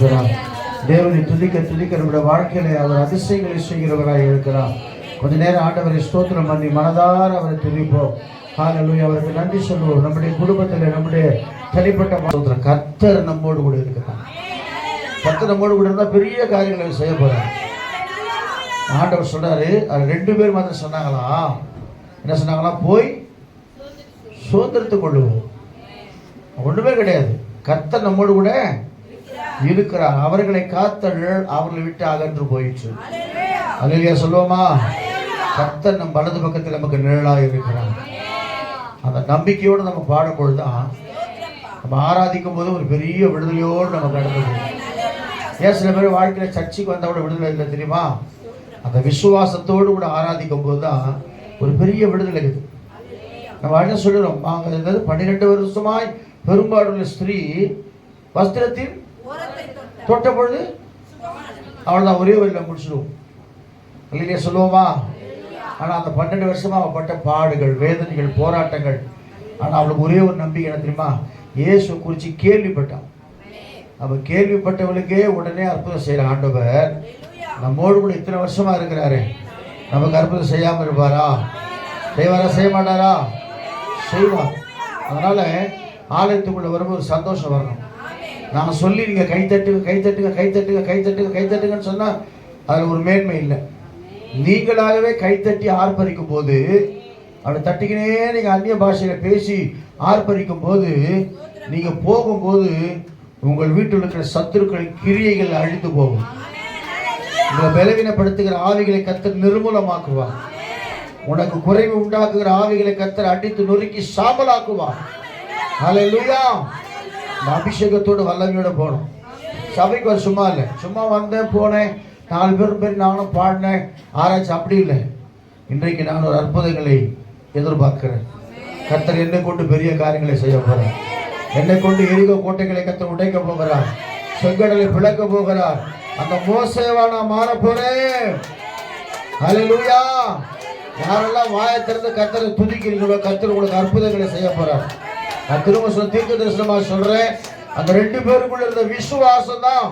இருக்கிறார். தேவனை துதிக்க துதிக்க நம்முடைய வாழ்க்கையில அவர் அதிசயங்களை செய்கிறவராய் இருக்கிறார். கொஞ்ச நேரம் ஆண்டவரை ஸ்தோத்திரம் பண்ணி மனதார அவரை துதிப்போம். ஹalleluya அவருக்கு நன்றி சொல்லுவோம். நம்முடைய குடும்பத்தில் நம்முடைய தனிப்பட்ட ஸ்தோத்திரம். கர்த்தர் நம்மோடு கூட இருக்கிறார். கர்த்தர் நம்மோடு கூட இருந்தால் பெரிய காரியங்களை செய்ய போறார். ஆண்டவர் சொல்றாரு அது ரெண்டு பேர் மாத்திரம் சொன்னாங்களா? என்ன சொன்னாங்களா போய் சுதந்திரத்துக் கொள்ளுவோம். ஒன்றுமே கிடையாது. கர்த்தர் நம்மோடு கூட இருக்கிறார். அவர்களை காத்தல் அவர்களை விட்டு அகன்று போயிற்று. அலையா சொல்லுவோமா? கர்த்தர் நம் வலது பக்கத்தில் நமக்கு நிழலாக இருக்கிறார். அந்த நம்பிக்கையோடு நம்ம பாடும்பொழுது தான் நம்ம ஆராதிக்கும் போது ஒரு பெரிய விடுதலையோடு நம்ம கடந்து போகும் ஏன் சில பேர் வாழ்க்கையில் சர்ச்சைக்கு வந்தால் கூட விடுதலை இல்லை தெரியுமா? அந்த விசுவாசத்தோடு கூட ஆராதிக்கும் போது தான் ஒரு பெரிய விடுதலை இருக்குது நம்ம என்ன சொல்லுறோம். நாங்கள் பன்னிரெண்டு வருஷமாய் பெரும்பாடுள்ள ஸ்திரீ வஸ்திரத்தில் தொட்ட பொழுது அவள்தான் ஒரே வரியில் முடிச்சிடுவோம் இல்லையா சொல்லுவோமா? ஆனால் அந்த பன்னெண்டு வருஷமாக அவள் பட்ட பாடுகள் வேதனைகள் போராட்டங்கள் ஆனால் அவளுக்கு ஒரே ஒரு நம்பிக்கை என்ன தெரியுமா? இயேசு குறித்து கேள்விப்பட்டான். அவள் கேள்விப்பட்டவளுக்கே உடனே அற்புதம் செய்கிற ஆண்டவர் நம்மோடு கூட இத்தனை வருஷமாக இருக்கிறாரு. நமக்கு அற்புதம் செய்யாமல் இருப்பாரா? செய்வாரா செய்ய மாட்டாரா செய்வார். அதனால ஆலயத்துக்குள்ளே வரும்போது சந்தோஷம் வரணும். நான் சொல்லி நீங்க கை கைத்தட்டுங்க கை கைத்தட்டுங்க கை தட்டுங்க கை கை சொன்னா அதுல ஒரு மேன்மை இல்லை. நீங்களாகவே கைத்தட்டி ஆர்ப்பரிக்கும் போது அப்படி தட்டிக்கினே நீங்க அந்நிய பாஷையில பேசி ஆர்ப்பரிக்கும் போது நீங்க போகும்போது உங்கள் வீட்டில் இருக்கிற சத்துருக்கள் கிரியைகள் அழிந்து போகும். உங்களை பலவீனப்படுத்துகிற ஆவிகளை கத்தர் நிர்மூலமாக்குவார். உனக்கு குறைவு உண்டாக்குகிற ஆவிகளை கத்தர் அடித்து நொறுக்கி சாம்பலாக்குவார். அலையா இந்த அபிஷேகத்தோடு வல்லமையோட போகணும் சபைக்கு ஒரு சும்மா இல்லை சும்மா வந்தேன் போனேன் நாலு பேரும் பேர் நானும் பாடினேன் ஆராய்ச்சி அப்படி இல்லை இன்றைக்கு நான் ஒரு அற்புதங்களை எதிர்பார்க்கிறேன் கத்தர் என்னை கொண்டு பெரிய காரியங்களை செய்ய போகிறார் என்னை கொண்டு எரிக கோட்டைகளை கத்தர் உடைக்க போகிறார் செங்கடலை பிளக்க போகிறார் அந்த மோசேவா நான் மாற போறேன் யாரெல்லாம் வாயை திறந்து கத்தரை துதிக்கிறீங்களோ கத்தர் உங்களுக்கு அற்புதங்களை செய்ய போறார் நான் திரும்ப சொல்ல தீர்க்க தரிசனமா சொல்றேன். அந்த ரெண்டு பேருக்குள்ள இருந்த விசுவாசம் தான்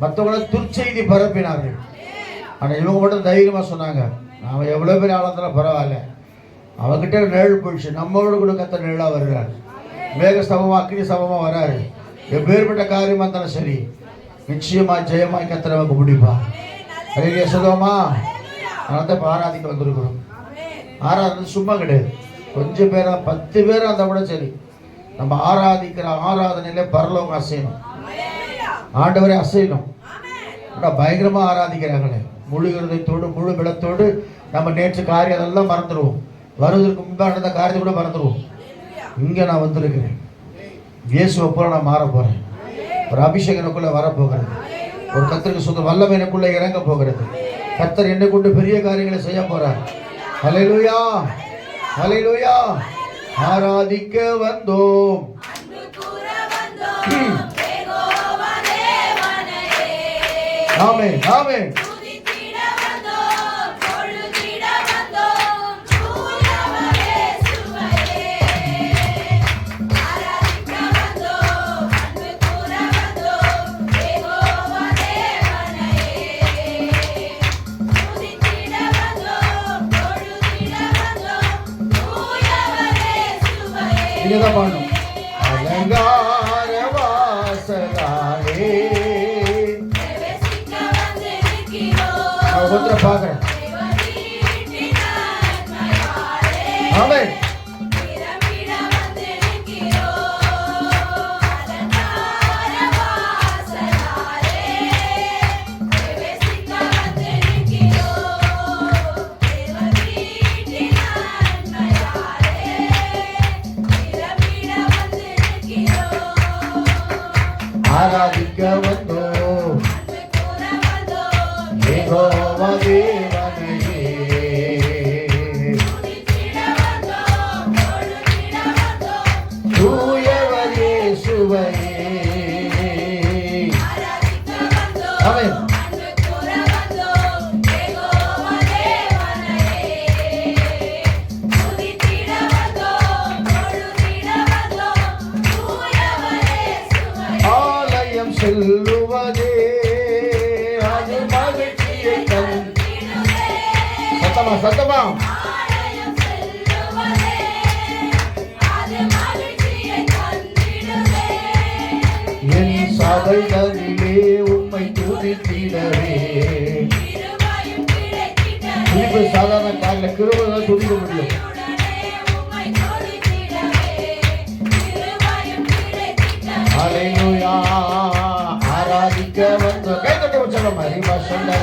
மற்றவங்களை துர்ச்செய்தி பரப்பினார்கள். ஆனா இவங்க மட்டும் தைரியமா சொன்னாங்க அவன் எவ்வளவு பெரிய ஆளத்துல பரவாயில்ல. அவகிட்ட நிழல் போயிடுச்சு. நம்மளோட கூட கத்த நிழலா வருகிறார். மேக சமமா அக்னி சமமா வராரு. எப்பேற்பட்ட காரியமா இருந்தாலும் சரி. நிச்சயமா ஜெயமா கத்த நமக்கு முடிப்பா அதையே சொல்லுவோமா? அதனால தான் இப்ப ஆராதிக்க வந்திருக்கிறோம். ஆராதனை சும்மா கிடையாது. கொஞ்சம் பேரா பத்து பேர் அந்த கூட சரி. நம்ம ஆராதிக்கிற ஆராதனையில பரலவங்க அசையணும். ஆண்டவரை அசையணும். ஆனா பயங்கரமா ஆராதிக்கிறாங்களே. முழு இருதயத்தோடு முழு பலத்தோடு நம்ம நேற்று காரியம் அதெல்லாம் மறந்துடுவோம். வருவதற்கு முன்பாக நடந்த காரியத்தை கூட மறந்துடுவோம். இங்க நான் வந்திருக்கிறேன். இயேசுவை போல நான் மாற போறேன். ஒரு அபிஷேகம் எனக்குள்ள வரப்போகிறது. ஒரு கத்தருக்கு சொந்த வல்லமை எனக்குள்ள இறங்க போகிறது. கத்தர் என்னை கொண்டு பெரிய காரியங்களை செய்ய போறார். ஹalleluya. ஹalleluya. ஆராதிக்க வந்தோம். ஆமே ஆமே நீங்க தான் பாடணும் அலங்கார வாசலாலே நான் ஒருத்தரை பார்க்கிறேன் செல்லுவதே அது மகிழ்ச்சியை தன் சத்தமா சத்தமா கிடைத்திட்டதே துதிப்பு சாதாரண காலில் முடியும். உம்மை துதித்திடவே கிருபையும் கிடைத்திட்டதே ஹalleluya. ஆராதிக்க வந்த கை தட்டி உச்சரம் ஹரிமா சந்தர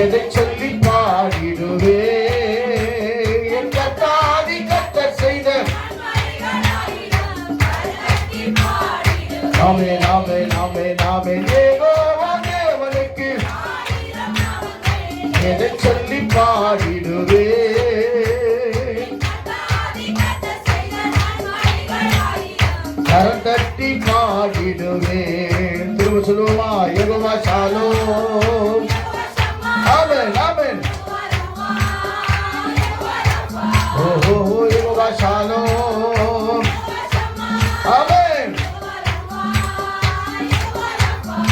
எதை சொல்லி பாடிடுவே. என் கத்தாதி கத்த செய்த நாமே நாமே நாமே நாமே. யெகோவா தேவனுக்கு. எதை சொல்லி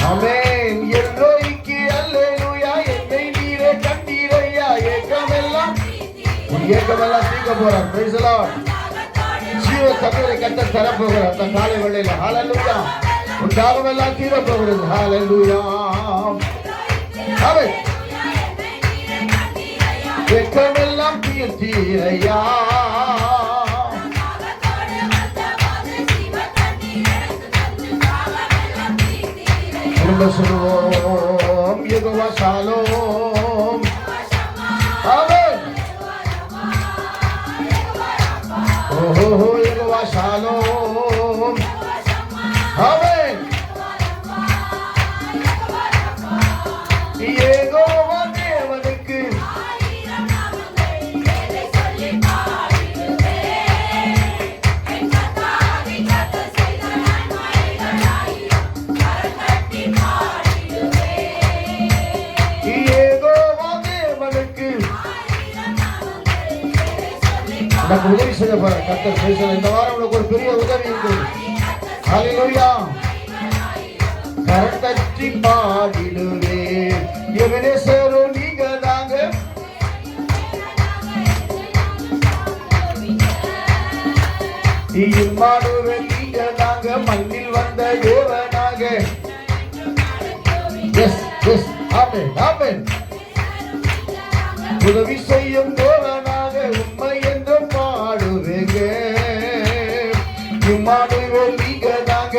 ஆமென். எல்லோய்க்கு அல்லேலூயா. என்னை நீரே கண்டீரையா. ஏக்கமெல்லாம் ஏக்கமெல்லாம் தீர்க்க போறார் பிரைஸ் லார்ட் ஜீவ தண்ணீரை கட்ட தரப்போகிறார். அந்த காலை வேளையில. ஹalleluya உன் தாகமெல்லாம் தீர போகிறது ஹalleluya ஆமென் ஏக்கமெல்லாம் தீர்த்தீரையா Shalom, Yehovah Shalom. Amen. Oh, oh, oh Yehovah Shalom. உனக்கு உதவி செய்ய போற கத்தர் பேசுற இந்த வாரம் உனக்கு ஒரு பெரிய உதவி இருக்குது ஹalleluya கரத்தட்டி பாடிடுவே. எவனே சேரும் நீங்க தாங்க. இம்மானுவே நீங்க தாங்க. மண்ணில் வந்த தேவனாக. எஸ் எஸ் ஆமென் ஆமென் உதவி செய்யும் தேவனாக. ಮಾಡಿರೋ ಲೀಗನಾಗ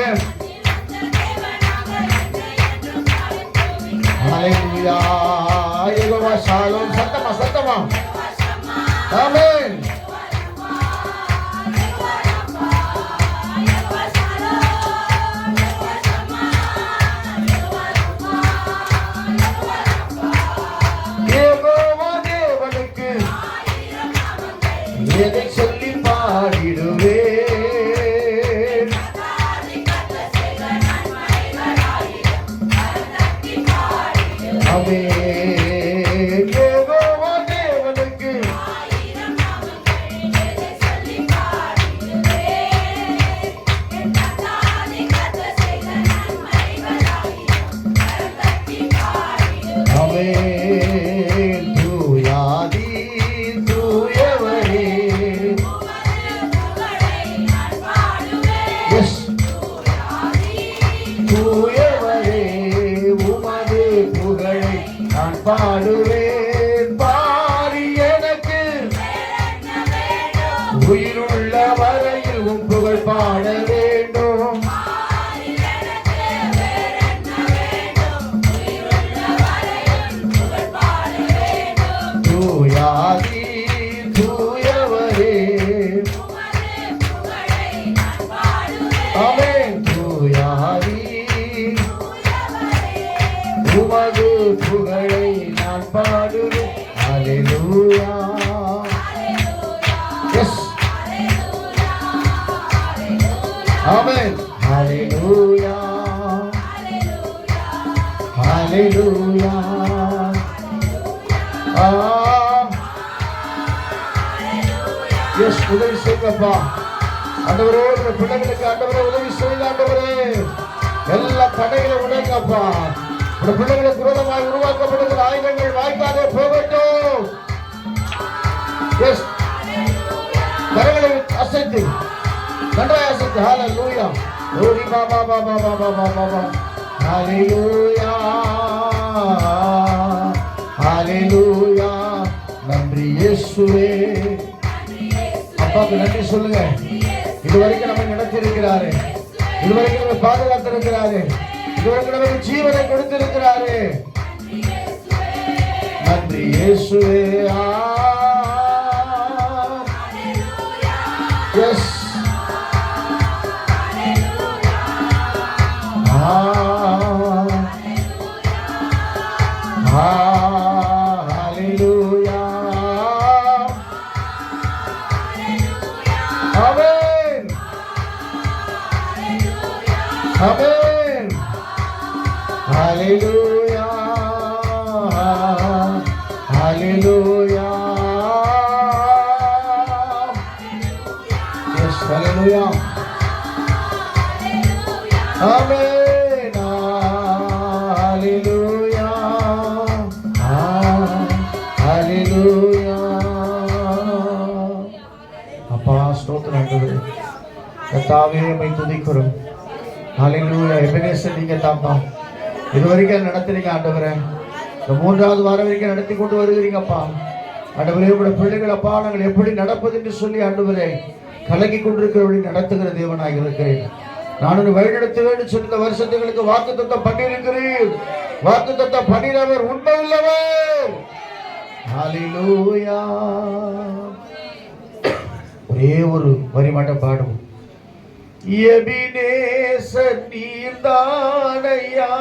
Hallelujah. Yego wa shalom. Santa ma, santa ma. Amen. பாடுவேன் பாரி எனக்கு. உயிருள்ள வரையில் உன் புகழ் பாட புகழை நான் பாடுவேன். ஹalleluya எஸ் ஆமென் ஹalleluya ஹalleluya எஸ் உதவி செய்யப்பா ஆண்டவரே பிள்ளைகளுக்கு ஆண்டவரே உதவி செய்யுங்க ஆண்டவரே. எல்லா தடைகளை உடைக்கப்பா இந்த பிள்ளைகளுக்கு விரோதமாக உருவாக்கப்படுகிற ஆயுதங்கள் வாய்க்காதே போகட்டும். கரங்களை அசைத்து. நன்றாய் அசைத்து. ஹalleluya ஓடி பாபா பாபா பாபா பாபா பாபா ஹalleluya ஹalleluya நன்றி இயேசுவே. அப்பாவுக்கு நன்றி சொல்லுங்க. இதுவரைக்கும் நம்ம நினைச்சிருக்கிறாரு இதுவரைக்கும் நம்ம பாதுகாத்திருக்கிறாரு. நமக்கு ஜீவனை கொடுத்திருக்கிறாரு. நன்றி இயேசுவே. Yes Amen. Amen. Hallelujah. Hallelujah. Yes, hallelujah. Amen. Hallelujah. Ah, Hallelujah. அப்பா ஸ்தோத்திரம் ஆண்டவரே கர்த்தாவே மை துதிக்கிறோம் ஹalleluya எபனேசர் நீங்க தாப்பா இதுவரைக்கும் நடத்துறீங்க ஆண்டவரை. இந்த மூன்றாவது வாரம் வரைக்கும் நடத்தி கொண்டு வருகிறீங்கப்பா. ஆண்டவரே உங்களுடைய பிள்ளைகளப்பா நாங்கள் எப்படி நடப்பது என்று சொல்லி ஆண்டவரே கலங்கி கொண்டிருக்கிறவர்களை நடத்துகிற தேவனாக இருக்கிறேன். நான் ஒரு வழிநடத்துவேன் சொன்ன வருஷத்துகளுக்கு வாக்கு தத்தம் பண்ணியிருக்கிறேன் வாக்கு தத்தம் பண்ணினவர் உண்மை உள்ளவர் ஒரே ஒரு வரி பாடுவோம் எபினேச நீர்தானையா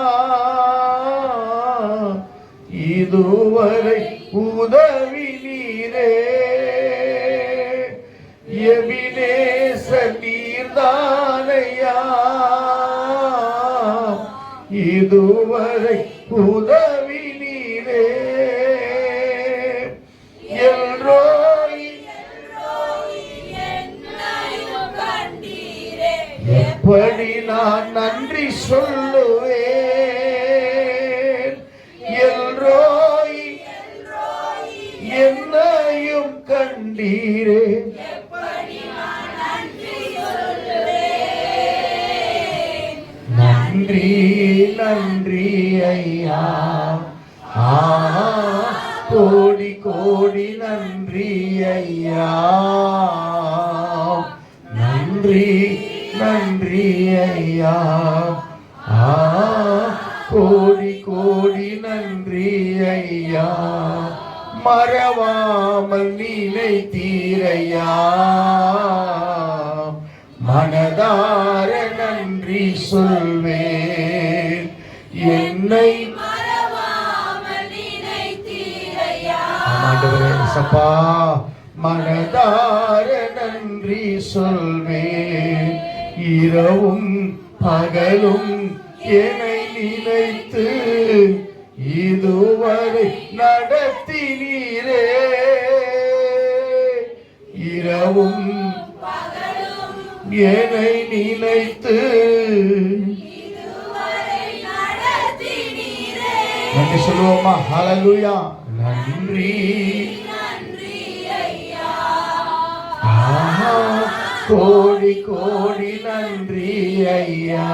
இதுவரை உதவி நீரே. எபினேச நீர்தானையா இதுவரை உதவி எப்படி நான் நன்றி சொல்லுவேன். எல்ரோய் என்னையும் கண்டீரே. நன்றி நன்றி ஐயா. ஆ. கோடி கோடி நன்றி ஐயா. மறவாமல் நினைத்தீரையா மனதார நன்றி சொல்வேன். என்னை சப்பா மனதார நன்றி சொல்வேன். இரவும் பகலும் என்னை நினைத்து இதுவரை நடத்தினீரே இரவும் என்னை நினைத்து நன்றி சொல்லுவோமா ஹலலுயா நன்றி. கோடி கோடி நன்றி ஐயா.